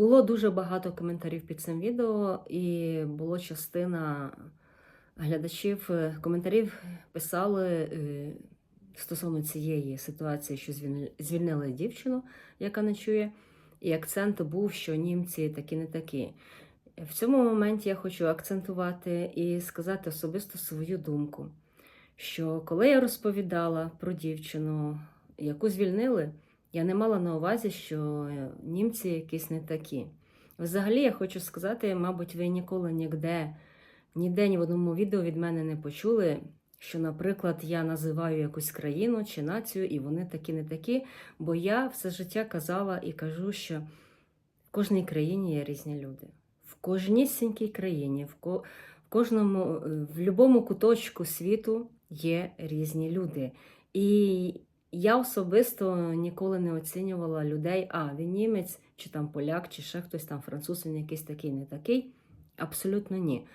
Було дуже багато коментарів під цим відео, і було частина глядачів е, коментарів писали е, стосовно цієї ситуації, що звільнили дівчину, яка ночує, і акцент був, що німці такі не такі. В цьому моменті я хочу акцентувати і сказати особисто свою думку, що коли я розповідала про дівчину, яку звільнили, я не мала на увазі, що е, німці якісь не такі. Взагалі, я хочу сказати, мабуть, ви ніколи ніде, ніде ні в одному відео від мене не почули, що, наприклад, я називаю якусь країну чи націю, і вони такі не такі. Бо я все життя казала і кажу, що в кожній країні є різні люди. В кожнісінькій країні, в, ко- в кожному, е, в будь-якому куточку світу є різні люди. І я особисто ніколи не оцінювала людей, а він німець, чи там поляк, чи ще хтось там француз, він якийсь такий, не такий. Абсолютно ні.